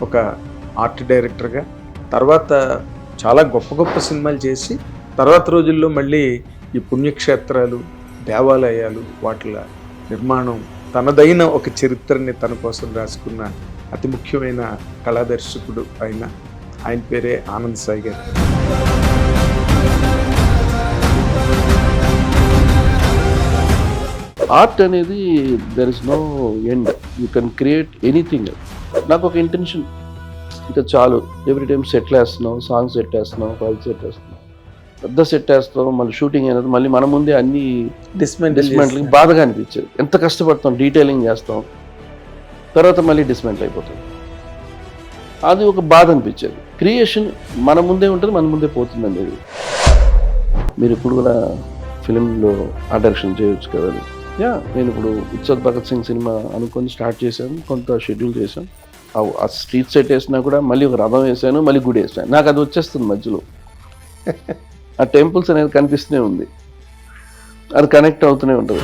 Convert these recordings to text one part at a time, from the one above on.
ఒక ఆర్ట్ డైరెక్టర్గా తర్వాత చాలా గొప్ప గొప్ప సినిమాలు చేసి తర్వాత రోజుల్లో మళ్ళీ ఈ పుణ్యక్షేత్రాలు దేవాలయాలు వాటిల నిర్మాణం తనదైన ఒక చరిత్రని తన కోసం రాసుకున్న అతి ముఖ్యమైన కళాదర్శకుడు ఆయన ఆయన పేరే ఆనంద్ సాయి గారు. ఆర్ట్ అనేది there is no end you can create anything నాకు ఒక ఇంటెన్షన్ ఇంకా చాలు. ఎవ్రీ టైం సెట్లు వేస్తున్నాం సాంగ్ సెట్ వేస్తున్నాం ఫైల్ సెట్ వేస్తున్నాం పెద్ద సెట్ వేస్తాం మళ్ళీ షూటింగ్ అయినది మళ్ళీ మన ముందే అన్ని డిస్మెంటల్ డిస్మెంట్లింగ్ బాధగా అనిపించేది. ఎంత కష్టపడతాం డీటెయిలింగ్ చేస్తాం తర్వాత మళ్ళీ డిస్మెంటల్ అయిపోతుంది అది ఒక బాధ అనిపించేది. క్రియేషన్ మన ముందే ఉంటుంది మన ముందే పోతుంది అనేది. మీరు ఇప్పుడు కూడా ఫిలింలో ఆ డైరెక్షన్ చేయొచ్చు కదా. యా నేను ఇప్పుడు ఉత్సద్ భగత్ సింగ్ సినిమా అనుకొని స్టార్ట్ చేశాను కొంత షెడ్యూల్ చేశాను. ఆ- స్ట్రీట్ సెట్ వేసినా కూడా మళ్ళీ ఒక రథం వేసాను మళ్ళీ గుడి వేసాను. నాకు అది వచ్చేస్తుంది మధ్యలో. ఆ టెంపుల్స్ అనేది కనిపిస్తూనే ఉంది. అది కనెక్ట్ అవుతూనే ఉంటుంది.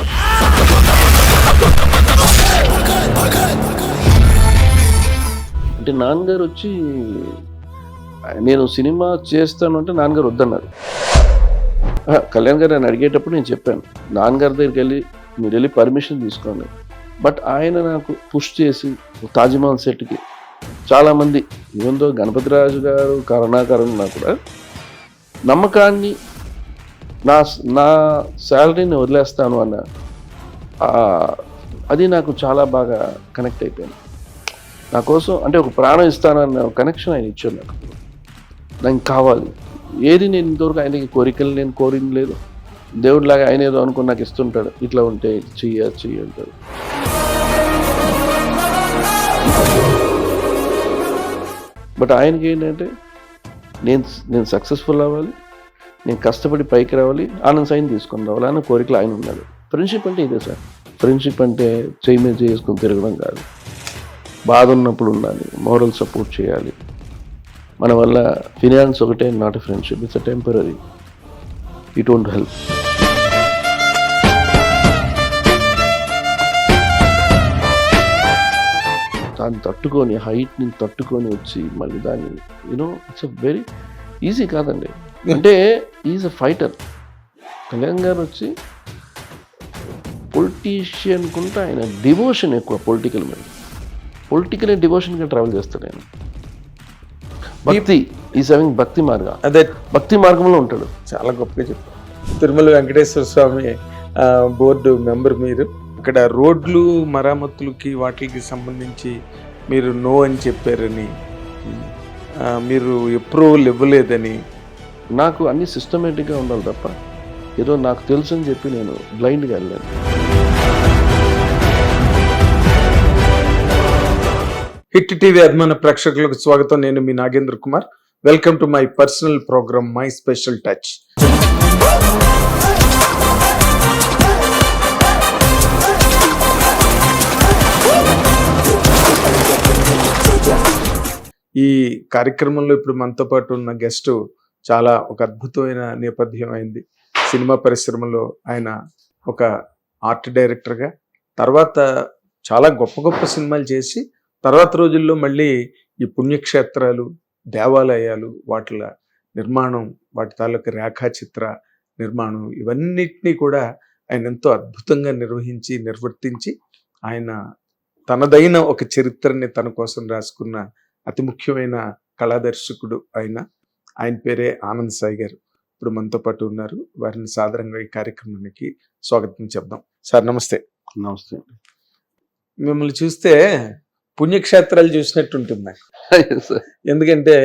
అంటే నాన్నగారు వచ్చి నేను సినిమా చేస్తాను అంటే నాన్నగారు వద్దన్నారు. కళ్యాణ్ గారు నన్ను అడిగేటప్పుడు నేను చెప్పాను. నాన్నగారి దగ్గరికి వెళ్ళి మీరు వెళ్ళి పర్మిషన్ తీసుకోండి. బట్ ఆయన నాకు పుష్ చేసి తాజ్మహల్ సెట్కి చాలామంది ఈవెందో గణపతిరాజు గారు కరుణాకర్ కూడా నమ్మకాన్ని నా నా శాలరీని వదిలేస్తాను అన్న అది నాకు చాలా బాగా కనెక్ట్ అయిపోయింది. నా కోసం అంటే ఒక ప్రాణం ఇస్తానన్న కనెక్షన్ ఆయన ఇచ్చాడు నాకు. నాకు కావాలి. ఏది నేను ఇంతవరకు ఆయనకి కోరికలు నేను కోరింది లేదు. దేవుడిలాగా ఆయన ఏదో అనుకుని నాకు ఇస్తుంటాడు. ఇట్లా ఉంటే చెయ్య చెయ్యి అంటాడు. బట్ ఆయనకి ఏంటంటే నేను నేను సక్సెస్ఫుల్ అవ్వాలి నేను కష్టపడి పైకి రావాలి ఆనంద్ సైన్ తీసుకొని రావాలి అన్న కోరికలు ఆయన ఉన్నాడు. ఫ్రెండ్షిప్ అంటే ఇదే సార్. ఫ్రెండ్షిప్ అంటే చేయి మీద చేసుకుని తిరగడం కాదు. బాధ ఉన్నప్పుడు ఉండాలి మోరల్ సపోర్ట్ చేయాలి. మన వల్ల ఫినాన్స్ ఒకటే not friendship it's a temporary it won't help దాన్ని తట్టుకొని హైట్ని తట్టుకొని వచ్చి మళ్ళీ దాన్ని you know it's a very easy కాదండి. అంటే ఈజ్ అ ఫైటర్ కళ్యాణ్ గారు వచ్చి పొలిటీషియన్ కుంటే ఆయన డివోషన్ ఎక్కువ పొలిటికల్ మీద. పొలిటికల్ డివోషన్గా ట్రావెల్ చేస్తాడు ఆయన. భక్తి ఈజ్ హ్యావింగ్ భక్తి మార్గం. అదే. భక్తి మార్గంలో ఉంటాడు. చాలా గొప్పగా చెప్పారు. తిరుమల వెంకటేశ్వర స్వామి బోర్డు మెంబర్ మీరు. ఇక్కడ రోడ్లు మరామతులకి వాటికి సంబంధించి మీరు నో అని చెప్పారని మీరు అప్రూవల్ ఇవ్వలేదని. నాకు అన్ని సిస్టమేటిక్గా ఉండాలి తప్ప ఏదో నాకు తెలుసు అని చెప్పి నేను బ్లైండ్గా వెళ్ళాను హిట్ టీవీ అభిమాన ప్రేక్షకులకు స్వాగతం. నేను మీ Nagendra Kumar. Welcome to my personal program my special touch ఈ కార్యక్రమంలో ఇప్పుడు మనతో పాటు ఉన్న గెస్ట్ చాలా ఒక అద్భుతమైన నేపథ్యం అయింది. సినిమా పరిశ్రమలో ఆయన ఒక ఆర్ట్ డైరెక్టర్గా తర్వాత చాలా గొప్ప గొప్ప సినిమాలు చేసి తర్వాత రోజుల్లో మళ్ళీ ఈ పుణ్యక్షేత్రాలు దేవాలయాలు వాటిల నిర్మాణం వాటి తాలూకు రేఖాచిత్ర నిర్మాణం ఇవన్నిటినీ కూడా ఆయన ఎంతో అద్భుతంగా నిర్వహించి నిర్వర్తించి ఆయన తనదైన ఒక చరిత్రని తన కోసం రాసుకున్న అతి ముఖ్యమైన కళాదర్శకుడు ఆయన ఆయన పేరే ఆనంద్ సాయి గారు. ఇప్పుడు మనతో పాటు ఉన్నారు. వారిని సాధారణంగా ఈ కార్యక్రమానికి స్వాగతం చెప్దాం. సార్ నమస్తే. నమస్తే. మిమ్మల్ని చూస్తే పుణ్యక్షేత్రాలు చూసినట్టు ఉంటుంది ఎందుకంటే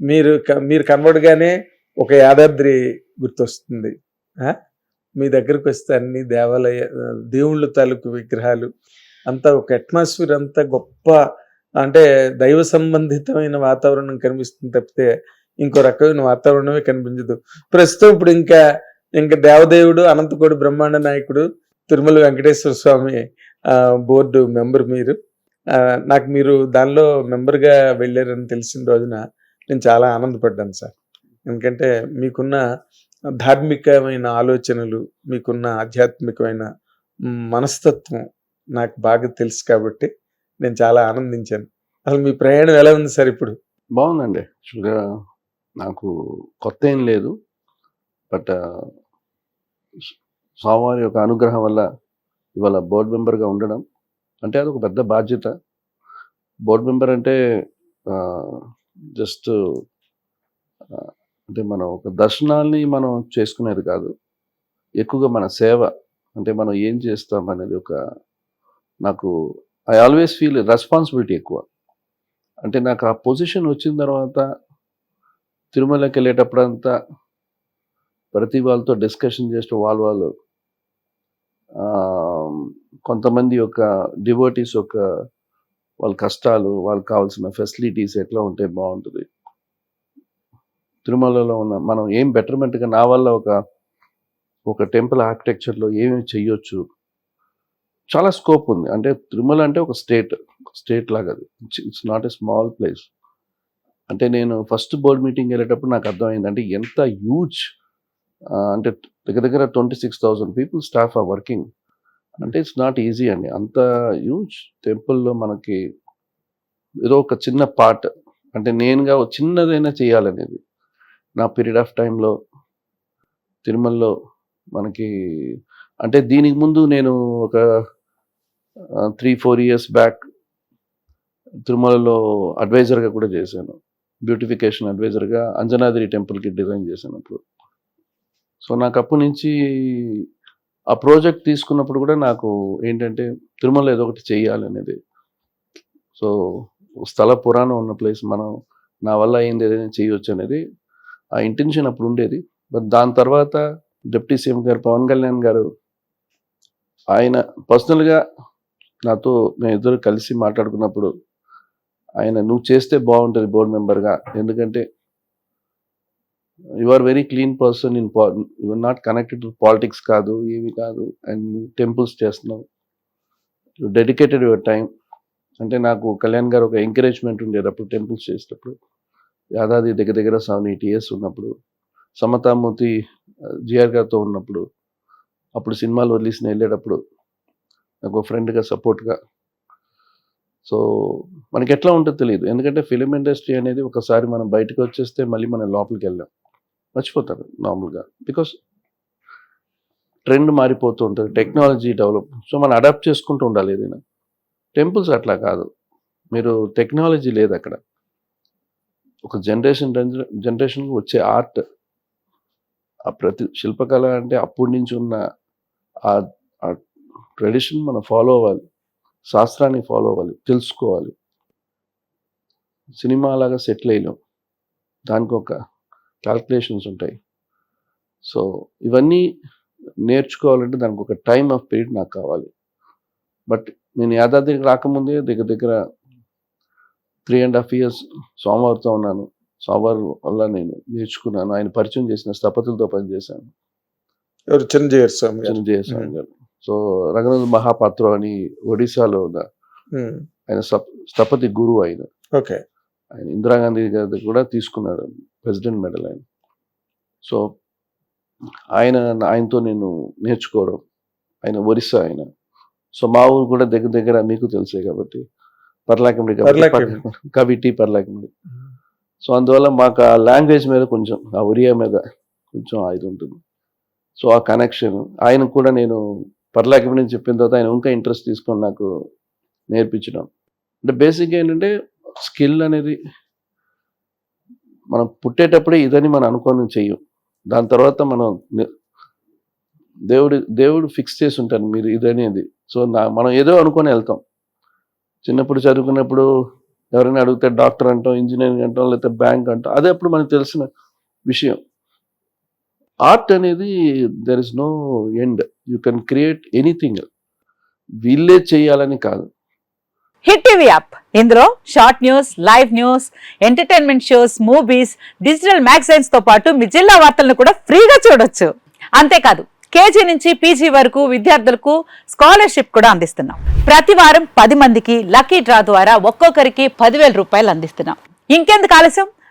మీరు మీరు కనబడగానే ఒక యాదాద్రి గుర్తొస్తుంది? మీ దగ్గరకు వస్తే అన్ని దేవాలయ దేవుళ్ళ తాలూకు విగ్రహాలు అంతా ఒక అట్మాస్ఫియర్ అంతా గొప్ప అంటే దైవ సంబంధితమైన వాతావరణం కనిపిస్తుంది తప్పితే ఇంకో రకమైన వాతావరణమే కనిపించదు. ప్రస్తుతం ఇప్పుడు ఇంకా ఇంకా దేవదేవుడు అనంతకోడి బ్రహ్మాండ నాయకుడు తిరుమల వెంకటేశ్వర స్వామి బోర్డు మెంబర్ మీరు. నాకు మీరు దానిలో మెంబర్గా వెళ్ళారని తెలిసిన రోజున నేను చాలా ఆనందపడ్డాను సార్. ఎందుకంటే మీకున్న ధార్మికమైన ఆలోచనలు మీకున్న ఆధ్యాత్మికమైన మనస్తత్వం నాకు బాగా తెలుసు కాబట్టి నేను చాలా ఆనందించాను. అసలు మీ ప్రయాణం ఎలా ఉంది సార్ ఇప్పుడు? బాగుందండి. యాక్చువల్గా నాకు కొత్త ఏం లేదు. బట్ స్వామివారి యొక్క అనుగ్రహం వల్ల ఇవాళ బోర్డు మెంబర్గా ఉండడం అంటే అది ఒక పెద్ద బాధ్యత. బోర్డు మెంబర్ అంటే జస్ట్ అంటే మనం ఒక దర్శనాల్ని మనం చేసుకునేది కాదు. ఎక్కువగా మన సేవ అంటే మనం ఏం చేస్తాం అనేది ఒక నాకు ఐ ఆల్వేస్ ఫీల్ రెస్పాన్సిబిలిటీ ఎక్కువ. అంటే నాకు ఆ పొజిషన్ వచ్చిన తర్వాత తిరుమలకి వెళ్ళేటప్పుడంతా ప్రతి వాళ్ళతో డిస్కషన్ చేస్తూ వాళ్ళు వాళ్ళు కొంతమంది యొక్క డివోటీస్ యొక్క వాళ్ళ కష్టాలు వాళ్ళకి కావాల్సిన ఫెసిలిటీస్ ఎట్లా ఉంటే బాగుంటుంది. తిరుమలలో ఉన్న మనం ఏం బెటర్మెంట్గా నా వల్ల ఒక ఒక టెంపుల్ ఆర్కిటెక్చర్లో ఏమేమి చెయ్యొచ్చు? చాలా స్కోప్ ఉంది. అంటే తిరుమల అంటే ఒక స్టేట్ స్టేట్ లాగా అది it's not a small place అంటే నేను ఫస్ట్ బోర్డ్ మీటింగ్ వెళ్ళేటప్పుడు నాకు అర్థమైంది. అంటే ఎంత హ్యూజ్ అంటే దగ్గర దగ్గర twenty six thousand people staff are working అంటే ఇట్స్ నాట్ ఈజీ అండి. అంత హ్యూజ్ టెంపుల్లో మనకి ఏదో ఒక చిన్న పార్ట్ అంటే నేనుగా చిన్నదైనా చేయాలనేది. నా పీరియడ్ ఆఫ్ టైంలో తిరుమలలో మనకి అంటే దీనికి ముందు నేను ఒక త్రీ ఫోర్ ఇయర్స్ బ్యాక్ తిరుమలలో అడ్వైజర్గా కూడా చేశాను. బ్యూటిఫికేషన్ అడ్వైజర్గా అంజనాద్రి టెంపుల్కి డిజైన్ చేశాను అప్పుడు. సో నాకు అప్పటి నుంచి ఆ ప్రాజెక్ట్ తీసుకున్నప్పుడు కూడా నాకు ఏంటంటే తిరుమల ఏదో ఒకటి చేయాలి అనేది. సో స్థల పురాణం ఉన్న ప్లేస్ మనం నా వల్ల అయింది ఏదైనా చేయొచ్చు అనేది ఆ ఇంటెన్షన్ అప్పుడు ఉండేది. బట్ దాని తర్వాత డిప్యూటీ సీఎం గారు పవన్ కళ్యాణ్ గారు ఆయన పర్సనల్గా నాతో మేము ఇద్దరు కలిసి మాట్లాడుకున్నప్పుడు ఆయన నువ్వు చేస్తే బాగుంటుంది బోర్డు మెంబర్గా ఎందుకంటే you are very clean person in you are not connected to politics కాదు ఏమి కాదు. అండ్ టెంపుల్స్ చేస్తున్నావు. డెడికేటెడ్ యువర్ టైం అంటే నాకు కళ్యాణ్ గారు ఒక ఎంకరేజ్మెంట్ ఉండేది అప్పుడు టెంపుల్స్ చేసేటప్పుడు. యాదాది దగ్గర దగ్గర సెవెన్ ఎయిట్ ఇయర్స్ ఉన్నప్పుడు. సమతామూర్తి uh, జిఆర్ గారితో ఉన్నప్పుడు. అప్పుడు సినిమాలు వదిలేసిన వెళ్ళేటప్పుడు. నాకు ఫ్రెండ్గా సపోర్ట్గా సో మనకి ఎట్లా ఉంటుందో తెలియదు. ఎందుకంటే ఫిలిం ఇండస్ట్రీ అనేది ఒకసారి మనం బయటకు వచ్చేస్తే మళ్ళీ మనం లోపలికి వెళ్ళాం మర్చిపోతారు నార్మల్గా బికాస్ ట్రెండ్ మారిపోతూ ఉంటుంది టెక్నాలజీ డెవలప్ సో మనం అడాప్ట్ చేసుకుంటూ ఉండాలి ఏదైనా. టెంపుల్స్ అట్లా కాదు. మీరు టెక్నాలజీ లేదు అక్కడ. ఒక జనరేషన్ జనరేషన్కి వచ్చే ఆర్ట్ ఆ ప్రతి శిల్పకళ అంటే అప్పటి నుంచి ఉన్న ఆ ట్రెడిషన్ మనం ఫాలో అవ్వాలి. శాస్త్రాన్ని ఫాలో అవ్వాలి. తెలుసుకోవాలి. సినిమా లాగా సెటిల్ అయ్యాం దానికి ఒక క్యాల్కులేషన్స్ ఉంటాయి. సో ఇవన్నీ నేర్చుకోవాలంటే దానికి ఒక టైం ఆఫ్ పీరియడ్ నాకు కావాలి. బట్ నేను యాదాద్రికి రాకముందే దగ్గర దగ్గర త్రీ అండ్ హాఫ్ ఇయర్స్ సోమవారితో ఉన్నాను. సోమవారం వల్ల నేను నేర్చుకున్నాను. ఆయన పరిచయం చేసిన స్థపతులతో పనిచేశాను. ఎవరు? చిరంజీవి స్వామి చిరంజీవి స్వామి గారు. సో రంగనాథ్ మహాపాత్ర అని ఒడిశాలో ఉన్న ఆయన స్థప- స్థపతి గురువు ఆయన. ఓకే. ఆయన ఇందిరాగాంధీ గారి కూడా తీసుకున్నాడు ప్రెసిడెంట్ మెడల్ ఆయన. సో ఆయన ఆయనతో నేను నేర్చుకోవడం ఆయన ఒరిస్సా ఆయన. సో మా ఊరు కూడా దగ్గర దగ్గర మీకు తెలిసే కాబట్టి పర్లాకిమిడి పర్లాకిమిడి. కవిటి పర్లాకిమిడి. సో అందువల్ల మాకు ఆ లాంగ్వేజ్ మీద కొంచెం ఆ ఒరియా మీద కొంచెం ఇది ఉంటుంది. సో ఆ కనెక్షన్ ఆయన కూడా నేను పర్లాకిమిడి చెప్పిన తర్వాత ఆయన ఇంకా ఇంట్రెస్ట్ తీసుకొని నాకు నేర్పించడం. అంటే బేసిక్గా ఏంటంటే స్కిల్ అనేది మనం పుట్టేటప్పుడే ఇదని మనం అనుకోని చెయ్యం. దాని తర్వాత మనం దేవుడు దేవుడు ఫిక్స్ చేసి ఉంటారు మీరు ఇదనేది సో నా మనం ఏదో అనుకొని వెళ్తాం. చిన్నప్పుడు చదువుకున్నప్పుడు ఎవరైనా అడిగితే డాక్టర్ అంటాం ఇంజనీరింగ్ అంటాం లేకపోతే బ్యాంక్ అంటాం అదే అప్పుడు మనకు తెలిసిన విషయం. ఆర్ట్ అనేది there is no end you can create anything వీళ్ళే చేయాలని కాదు. హిట్ టీవీ యాప్ ఇందులో short news live news entertainment shows movies digital మ్యాగజైన్స్తో పాటు మీ జిల్లా వార్తలను కూడా ఫ్రీగా చూడొచ్చు. అంతేకాదు కేజీ నుంచి పీజీ వరకు విద్యార్థులకు స్కాలర్షిప్ కూడా అందిస్తున్నాం. ప్రతి వారం పది మందికి లక్కీ డ్రా ద్వారా ఒక్కొక్కరికి పదివేల రూపాయలు అందిస్తున్నాం. ఇంకెందుకు ఆలస్యం?